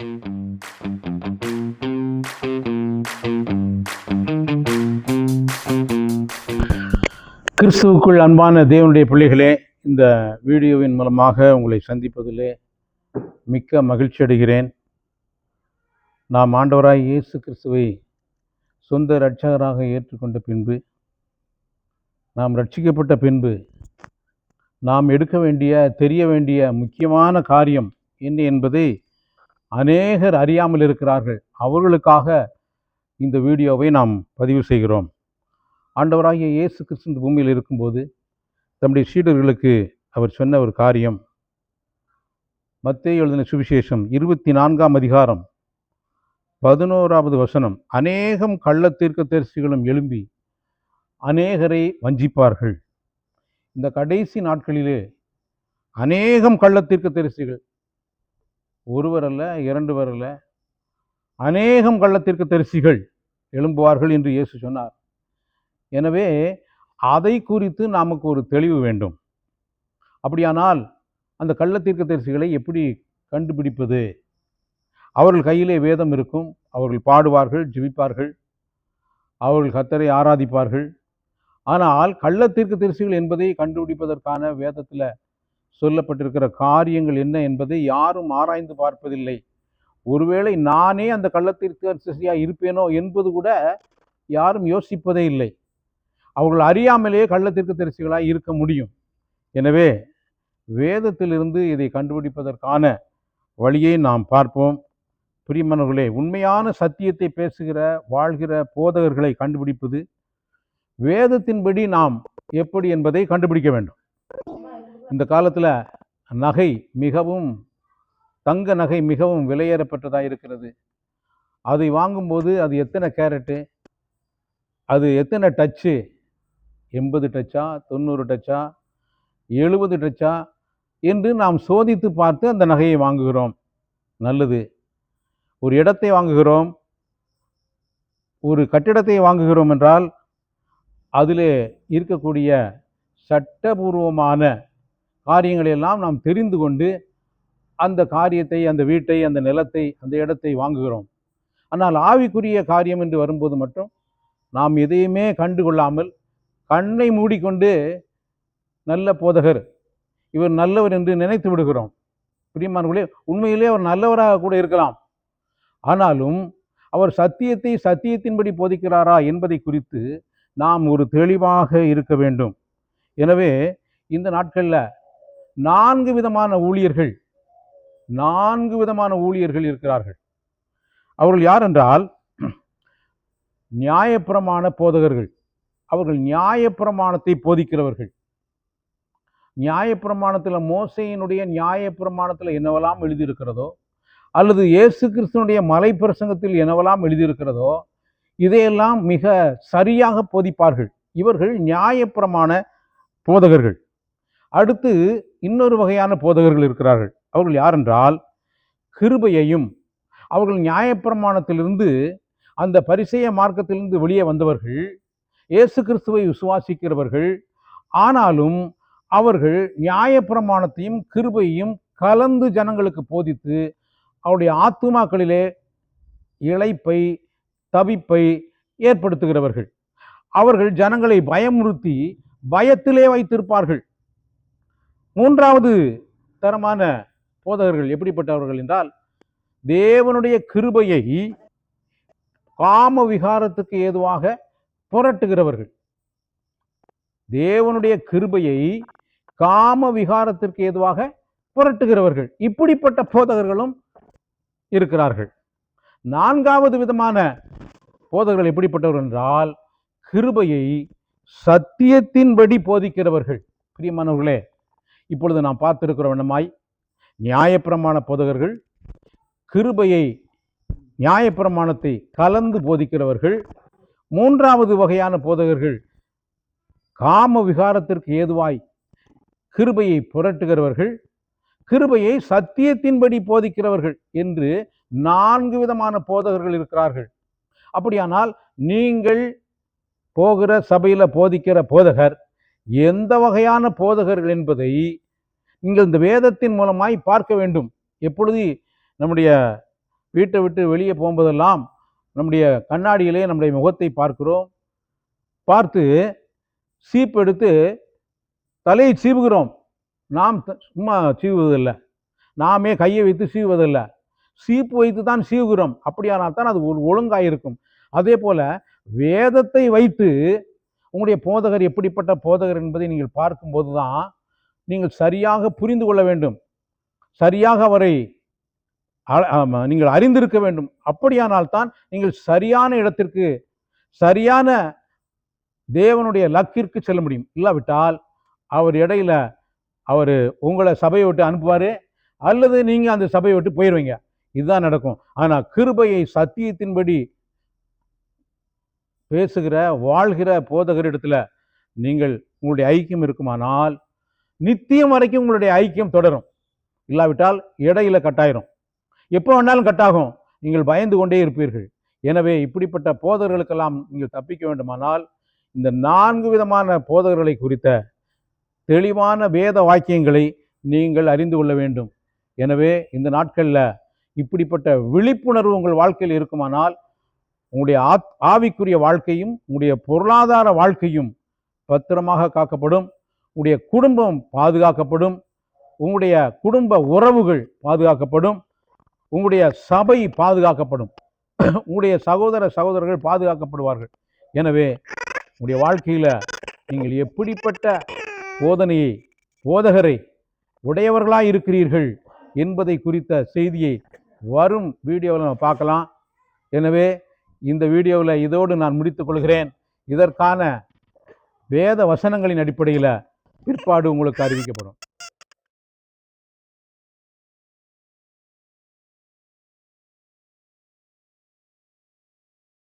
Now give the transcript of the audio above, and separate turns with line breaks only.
கிறிஸ்துவுக்குள் அன்பான தேவனுடைய பிள்ளைகளே இந்த வீடியோவின் மூலமாக உங்களை சந்திப்பதிலே மிக்க மகிழ்ச்சி அடைகிறேன். நாம் ஆண்டவராய் இயேசு கிறிஸ்துவை சொந்த இரட்சகராக ஏற்றுக்கொண்ட பின்பு நாம் ரட்சிக்கப்பட்ட பின்பு நாம் எடுக்க வேண்டிய தெரிய வேண்டிய முக்கியமான காரியம் என்ன என்பதை அநேகர் அறியாமல் இருக்கிறார்கள். அவர்களுக்காக இந்த வீடியோவை நாம் பதிவு செய்கிறோம். ஆண்டவராகிய இயேசு கிறிஸ்து இந்த பூமியில் இருக்கும்போது தம்முடைய சீடர்களுக்கு அவர் சொன்ன ஒரு காரியம். மத்திய எழுதின சுவிசேஷம் இருபத்தி நான்காம் அதிகாரம் பதினோராவது வசனம். அநேகம் கள்ள தீர்க்கதரிசிகளும் எழும்பி அநேகரை வஞ்சிப்பார்கள். இந்த கடைசி நாட்களிலே அநேகம் கள்ள தீர்க்கதரிசிகள் ஒருவர் அல்ல இரண்டு பேர் அல்ல. அநேகம் கள்ளத்திற்கு தரிசிகள் எழும்புவார்கள் என்று இயேசு சொன்னார். எனவே அதை குறித்து நமக்கு ஒரு தெளிவு வேண்டும். அப்படியானால் அந்த கள்ளத்தீர்க்க தரிசிகளை எப்படி கண்டுபிடிப்பது? அவர்கள் கையிலே வேதம் இருக்கும் அவர்கள் பாடுவார்கள் ஜிபிப்பார்கள் அவர்கள் கத்தரை ஆராதிப்பார்கள். ஆனால் கள்ளத்தீர்க்க தரிசிகள் என்பதை கண்டுபிடிப்பதற்கான வேதத்தில் சொல்லப்பட்டிருக்கிற காரியங்கள் என்ன என்பதை யாரும் ஆராய்ந்து பார்ப்பதில்லை. ஒருவேளை நானே அந்த கள்ளத்திற்கு கள்ளத்தீர்க்கதரிசியாக இருப்பேனோ என்பது கூட யாரும் யோசிப்பதே இல்லை. அவர்கள் அறியாமலேயே கள்ளத்திற்கு தரிசிகளாக இருக்க முடியும். எனவே வேதத்திலிருந்து இதை கண்டுபிடிப்பதற்கான வழியை நாம் பார்ப்போம். பிரியமனர்களே உண்மையான சத்தியத்தை பேசுகிற வாழ்கிற போதகர்களை கண்டுபிடிப்பது வேதத்தின்படி நாம் எப்படி என்பதை கண்டுபிடிக்க வேண்டும். இந்த காலத்தில் நகை மிகவும் தங்க நகை மிகவும் விலையேறப்பட்டதாக இருக்கிறது. அதை வாங்கும்போது அது எத்தனை கேரட்டு? அது எத்தனை டச்சு எண்பது டச்சா தொண்ணூறு டச்சா எழுபது டச்சா என்று நாம் சோதித்து பார்த்து அந்த நகையை வாங்குகிறோம். நல்லது. ஒரு இடத்தை வாங்குகிறோம். ஒரு கட்டிடத்தை வாங்குகிறோம் என்றால் அதில் இருக்கக்கூடிய சட்டபூர்வமான காரியங்களை எல்லாம் நாம் தெரிந்து கொண்டு அந்த காரியத்தை அந்த வீட்டை அந்த நிலத்தை அந்த இடத்தை வாங்குகிறோம். ஆனால் ஆவிக்குரிய காரியம் என்று வரும்போது மட்டும் நாம் எதையுமே கண்டு கொள்ளாமல் கண்ணை மூடிக்கொண்டு நல்ல போதகர் இவர் நல்லவர் என்று நினைத்து விடுகிறோம். பிரியமானவர்களே உண்மையிலே அவர் நல்லவராக கூட இருக்கலாம். ஆனாலும் அவர் சத்தியத்தை சத்தியத்தின்படி போதிக்கிறாரா என்பதை குறித்து நாம் ஒரு தெளிவாக இருக்க வேண்டும். எனவே இந்த நாட்களில் நான்கு விதமான ஊழியர்கள் நான்கு விதமான ஊழியர்கள் இருக்கிறார்கள். அவர்கள் யார் என்றால் நியாயப்பிரமாண போதகர்கள். அவர்கள் நியாயப்பிரமாணத்தை போதிக்கிறவர்கள். நியாயப்பிரமாணத்தில் மோசையினுடைய நியாயப்பிரமாணத்தில் என்னவெல்லாம் எழுதியிருக்கிறதோ அல்லது இயேசு கிறிஸ்தனுடைய மலை பிரசங்கத்தில் என்னவெல்லாம் எழுதியிருக்கிறதோ இதையெல்லாம் மிக சரியாக போதிப்பார்கள். இவர்கள் நியாயப்பிரமாண போதகர்கள். அடுத்து இன்னொரு வகையான போதகர்கள் இருக்கிறார்கள். அவர்கள் யாரென்றால் கிருபையையும் அவர்கள் நியாயப்பிரமாணத்திலிருந்து அந்த பரிசெய மார்க்கத்திலிருந்து வெளியே வந்தவர்கள் இயேசு கிறிஸ்துவை விசுவாசிக்கிறவர்கள் ஆனாலும் அவர்கள் நியாயப்பிரமாணத்தையும் கிருபையும் கலந்து ஜனங்களுக்கு போதித்து அவருடைய ஆத்துமாக்களிலே இழைப்பை தவிப்பை ஏற்படுத்துகிறவர்கள். அவர்கள் ஜனங்களை பயமுறுத்தி பயத்திலே வைத்திருப்பார்கள். மூன்றாவது தரமான போதகர்கள் எப்படிப்பட்டவர்கள் என்றால் தேவனுடைய கிருபையை காம விகாரத்துக்கு ஏதுவாக புரட்டுகிறவர்கள். தேவனுடைய கிருபையை காம விகாரத்திற்கு ஏதுவாக புரட்டுகிறவர்கள். இப்படிப்பட்ட போதகர்களும் இருக்கிறார்கள். நான்காவது விதமான போதகர்கள் எப்படிப்பட்டவர்கள் என்றால் கிருபையை சத்தியத்தின்படி போதிக்கிறவர்கள். பிரியமானவர்களே இப்பொழுது நாம் பார்த்திருக்கிற வண்ணமாய் நியாயப்பிரமாண போதகர்கள் கிருபையை நியாயப்பிரமாணத்தை கலந்து போதிக்கிறவர்கள் மூன்றாவது வகையான போதகர்கள் காம விகாரத்திற்கு ஏதுவாய் கிருபையை புரட்டுகிறவர்கள் கிருபையை சத்தியத்தின்படி போதிக்கிறவர்கள் என்று நான்கு விதமான போதகர்கள் இருக்கிறார்கள். அப்படியானால் நீங்கள் போகிற சபையில் போதிக்கிற போதகர் எந்த வகையான போதகர்கள் என்பதை நீங்கள் இந்த வேதத்தின் மூலமாய் பார்க்க வேண்டும். எப்பொழுது நம்முடைய வீட்டை விட்டு வெளியே போகும்போதெல்லாம் நம்முடைய கண்ணாடியிலே நம்முடைய முகத்தை பார்க்கிறோம். பார்த்து சீப்பு எடுத்து தலையை சீவுகிறோம். நாம் சும்மா சீவுவதில்லை. நாமே கையை வைத்து சீவுவதில்லை. சீப்பு வைத்து தான் சீவுகிறோம். அப்படியானால் தான் அது ஒழுங்காக இருக்கும் அதே போல் வேதத்தை வைத்து உங்களுடைய போதகர் எப்படிப்பட்ட போதகர் என்பதை நீங்கள் பார்க்கும்போது தான் நீங்கள் சரியாக புரிந்து கொள்ள வேண்டும். சரியாக அவரை அ- நீங்கள் அறிந்திருக்க வேண்டும். அப்படியானால் தான் நீங்கள் சரியான இடத்திற்கு சரியான தேவனுடைய லக்கிற்கு செல்ல முடியும். இல்லாவிட்டால் அவர் இடையில அவர் உங்களை சபையை விட்டு அனுப்புவார் அல்லது நீங்கள் அந்த சபையை விட்டு போயிடுவீங்க இதுதான் நடக்கும். ஆனால் கிருபையை சத்தியத்தின்படி பேசுகிற வாழ்கிற போதகரிடத்தில் நீங்கள் உங்களுடைய ஐக்கியம் இருக்குமானால் நித்தியம் வரைக்கும் உங்களுடைய ஐக்கியம் தொடரும். இல்லாவிட்டால் இடையில கட்டாயிரும். எப்போ வேணாலும் கட்டாகும். நீங்கள் பயந்து கொண்டே இருப்பீர்கள். எனவே இப்படிப்பட்ட போதகர்களுக்கெல்லாம் நீங்கள் தப்பிக்க வேண்டுமானால் இந்த நான்கு விதமான போதகர்களை குறித்த தெளிவான வேத வாக்கியங்களை நீங்கள் அறிந்து கொள்ள வேண்டும். எனவே இந்த நாட்களில் இப்படிப்பட்ட விழிப்புணர்வு உங்கள் வாழ்க்கையில் இருக்குமானால் உங்களுடைய ஆத் ஆவிக்குரிய வாழ்க்கையும் உங்களுடைய பொருளாதார வாழ்க்கையும் பத்திரமாக காக்கப்படும். உங்களுடைய குடும்பம் பாதுகாக்கப்படும். உங்களுடைய குடும்ப உறவுகள் பாதுகாக்கப்படும். உங்களுடைய சபை பாதுகாக்கப்படும். உங்களுடைய சகோதர சகோதரர்கள் பாதுகாக்கப்படுவார்கள். எனவே உங்களுடைய வாழ்க்கையில் நீங்கள் எப்படிப்பட்ட போதனையை போதகரை உடையவர்களாக இருக்கிறீர்கள் என்பதை குறித்த செய்தியை வரும் வீடியோவில் நம்ம பார்க்கலாம். எனவே இந்த வீடியோவில் இதோடு நான் முடித்துக் கொள்கிறேன். இதற்கான வேத வசனங்களின் அடிப்படையில் பிற்பாடு உங்களுக்கு அறிவிக்கப்படும்.